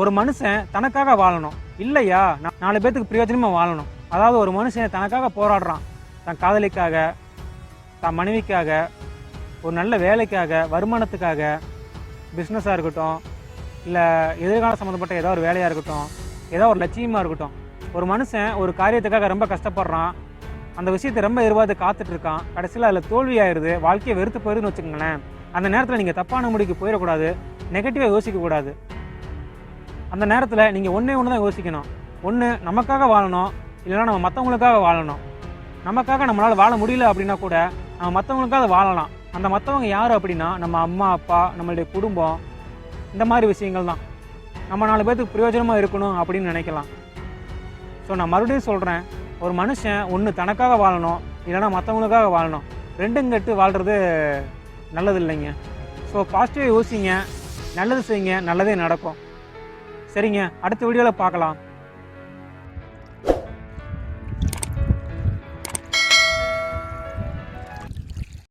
ஒரு மனுஷன் தனக்காக வாழணும். இல்லையா? நாலு பேத்துக்கு பிரயோஜனமா வாழணும். அதாவது ஒரு மனுஷன் தனக்காக போராடுறான். தன் காதலிக்காக தன் மனைவிக்காக ஒரு நல்ல வேலைக்காக வருமானத்துக்காக பிஸ்னஸாக இருக்கட்டும் இல்லை எதிர்கால சம்மந்தப்பட்ட ஏதோ ஒரு வேலையாக இருக்கட்டும் ஏதோ ஒரு லட்சியமாக இருக்கட்டும் ஒரு மனுஷன் ஒரு காரியத்துக்காக ரொம்ப கஷ்டப்படுறான். அந்த விஷயத்தை ரொம்ப எதிர்பார்த்து காத்துட்டு இருக்கான். கடைசியில் அதில் தோல்வி ஆயிடுது வாழ்க்கையை வெறுத்து போயிருதுன்னு வச்சுக்கோங்களேன். அந்த நேரத்தில் நீங்கள் தப்பான முடிக்கு போயிடக்கூடாது. நெகட்டிவாக யோசிக்கக்கூடாது. அந்த நேரத்தில் நீங்கள் ஒன்றே ஒன்று தான் யோசிக்கணும். ஒன்று நமக்காக வாழணும். இல்லைன்னா நம்ம மற்றவங்களுக்காக வாழணும். நமக்காக நம்மளால் வாழ முடியல அப்படின்னா கூட நம்ம மற்றவங்களுக்காக வாழலாம். அந்த மற்றவங்க யார் அப்படின்னா நம்ம அம்மா அப்பா நம்மளுடைய குடும்பம். இந்த மாதிரி விஷயங்கள் தான். நம்ம நாலு பேர்த்துக்கு பிரயோஜனமாக இருக்கணும் அப்படின்னு நினைக்கலாம். ஸோ நான் மறுபடியும் சொல்கிறேன் ஒரு மனுஷன் ஒன்று தனக்காக வாழணும் இல்லைன்னா மற்றவங்களுக்காக வாழணும். ரெண்டும் கெட்டு வாழ்கிறது நல்லது இல்லைங்க. ஸோ பாசிட்டிவாக யோசிங்க நல்லது செய்யுங்க நல்லதே நடக்கும். சரிங்க அடுத்த வீடியோவில் பார்க்கலாம்.